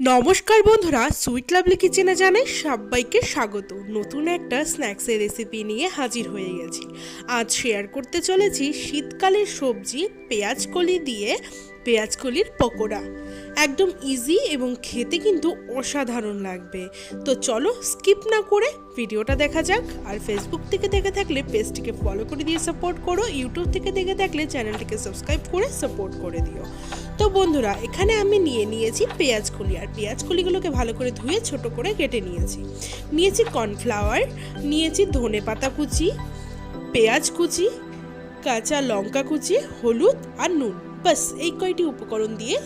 নমস্কার বন্ধুরা, sweet lovely কিচেনে জানাই সবাইকে স্বাগত। নতুন একটা স্ন্যাক্সের রেসিপি নিয়ে হাজির হয়ে গেছি। আজ শেয়ার করতে চলেছি শীতকালের সবজি, পেঁয়াজ কলি দিয়ে পেঁয়াজ কলির পকোড়া। একদম ইজি এবং খেতে কিন্তু অসাধারণ লাগবে। তো চলো স্কিপ না করে ভিডিওটা দেখা যাক। আর ফেসবুক থেকে দেখে থাকলে পেজটিকে ফলো করে দিয়ে সাপোর্ট করো। ইউটিউব থেকে দেখে থাকলে চ্যানেলটিকে সাবস্ক্রাইব করে সাপোর্ট করে দিও। তো বন্ধুরা, এখানে আমি নিয়ে নিয়েছি পেঁয়াজ কলি আর পেঁয়াজ কলিগুলোকে ভালো করে ধুয়ে ছোট করে কেটে নিয়েছি। নিয়েছি কর্নফ্লাওয়ার নিয়েছি ধনে পাতা কুচি, পেঁয়াজ কুচি, কাঁচা লঙ্কা কুচি, হলুদ আর নুন। বাস, এই কয়টি উপকরণ দিয়ে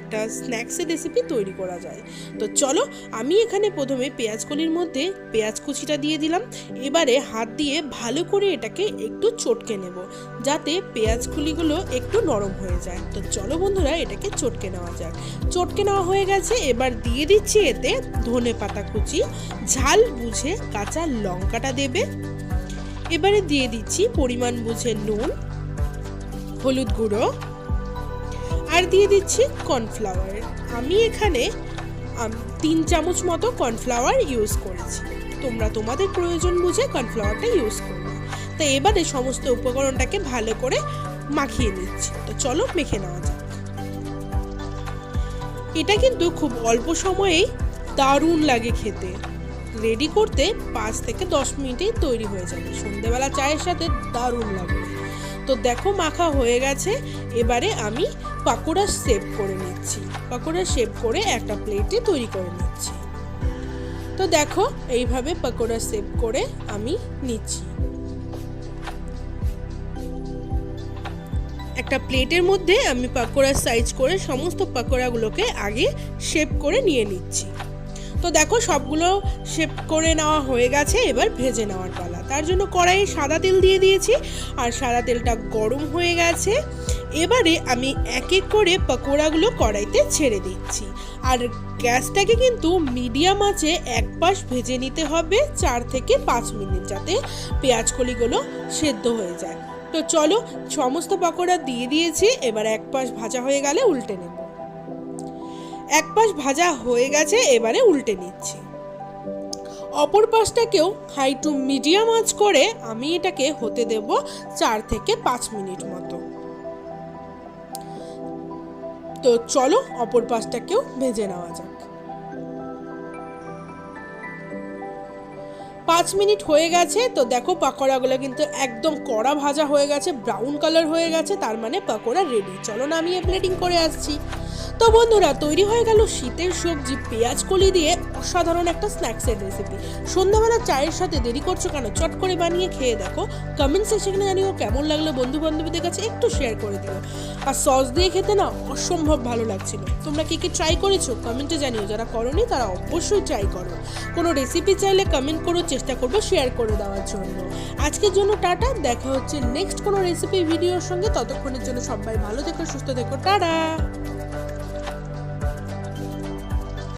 একটা স্ন্যাক্সের রেসিপি তৈরি করা যায়। তো চলো, আমি এখানে প্রথমে পেঁয়াজ কলির মধ্যে পেঁয়াজ কুচিটা দিয়ে দিলাম। এবারে হাত দিয়ে ভালো করে এটাকে একটু চটকে নেব, যাতে পেঁয়াজ কুলিগুলো একটু নরম হয়ে যায়। তো চলো বন্ধুরা, এটাকে চটকে নেওয়া যাক। চটকে নেওয়া হয়ে গেছে, এবার দিয়ে দিচ্ছি এতে ধনে পাতা কুচি, ঝাল বুঝে কাঁচা লঙ্কাটা দেবে। এবারে দিয়ে দিচ্ছি পরিমাণ বুঝে নুন, হলুদ গুঁড়ো আর দিয়ে দিচ্ছি কর্নফ্লাওয়ার। আমি এখানে তিন চামচ মতো কর্নফ্লাওয়ার ইউজ করেছি। তোমরা তোমাদের প্রয়োজন বুঝে কর্নফ্লাওয়ারটা ইউজ করবে তো এবারে সমস্ত উপকরণটাকে ভালো করে মাখিয়ে নিচ্ছি। তো চলো মেখে নেওয়া যাক। এটা কিন্তু খুব অল্প সময়েই দারুণ লাগে খেতে। রেডি করতে পাঁচ থেকে দশ মিনিটেই তৈরি হয়ে যাবে। সন্ধেবেলা চায়ের সাথে দারুণ লাগবে তো দেখো মাখা হয়ে গেছে। এবারে আমি পাকোড়া শেপ করে নিচ্ছি। পাকোড়া শেপ করে একটা প্লেটে তৈরি করে নিচ্ছি। তো দেখো এইভাবে পাকোড়া শেপ করে আমি নিচ্ছি। একটা প্লেটের মধ্যে আমি পাকোড়ার সাইজ করে সমস্ত পাকোড়াগুলোকে আগে শেপ করে নিয়ে নিচ্ছি। তো দেখো সবগুলো শেপ করে নেওয়া হয়ে গেছে, এবার ভেজে নেওয়ার পালা। তার জন্য কড়াইয়ে সাদা তেল দিয়ে দিয়েছি, আর সাদা তেলটা গরম হয়ে গেছে। এবারে আমি এক এক করে পকোড়াগুলো কড়াইতে ছেড়ে দিচ্ছি। আর গ্যাসটাকে কিন্তু মিডিয়াম আঁচে এক পাশ ভেজে নিতে হবে, চার থেকে পাঁচ মিনিট, যাতে পেঁয়াজ কলিগুলো সেদ্ধ হয়ে যায়। তো চলো, সমস্ত পকোড়া দিয়ে দিয়েছি, এবার এক পাশ ভাজা হয়ে গেলে উল্টে নেব। এক পাশ ভাজা হয়ে গেছে, এবারে উল্টে নিচ্ছি। অপর পাশটাকেও হাই টু মিডিয়াম আঁচ করে আমি এটাকে হতে দেব চার থেকে পাঁচ মিনিট মতো। তো চলো, অপর পাশটাকেও ভেজে নেওয়া যাক। পাঁচ মিনিট হয়ে গেছে, তো দেখো পাকোড়াগুলো কিন্তু একদম কড়া ভাজা হয়ে গেছে, ব্রাউন কালার হয়ে গেছে, তার মানে পাকোড়া রেডি চলো না আমি প্লেটিং করে আসছি। তো বন্ধুরা, তৈরি হয়ে গেল শীতের সবজি, পেঁয়াজ কলি দিয়ে অসাধারণ একটা স্ন্যাক্সের রেসিপি সন্ধ্যাবেলা চায়ের সাথে দেরি করছ কেন? চট করে বানিয়ে খেয়ে দেখো। কমেন্ট সেকশনে জানিও কেমন লাগল বন্ধু বান্ধবীদের কাছে একটু শেয়ার করে দিও। আর সস দিয়ে খেতে না অসম্ভব ভালো লাগছিল। তোমরা কি কি ট্রাই করেছ? কমেন্টে জানিও। যারা করনি, তারা অবশ্যই ট্রাই করো। কোনো রেসিপি চাইলে কমেন্ট করো, চেষ্টা করব শেয়ার করে দেওয়ার জন্য। আজকের জন্য টাটা, দেখা হচ্ছে নেক্সট কোনো রেসিপি ভিডিওর সঙ্গে। ততক্ষণের জন্য সবাই ভালো থেকো, সুস্থ থেকো। টাটা!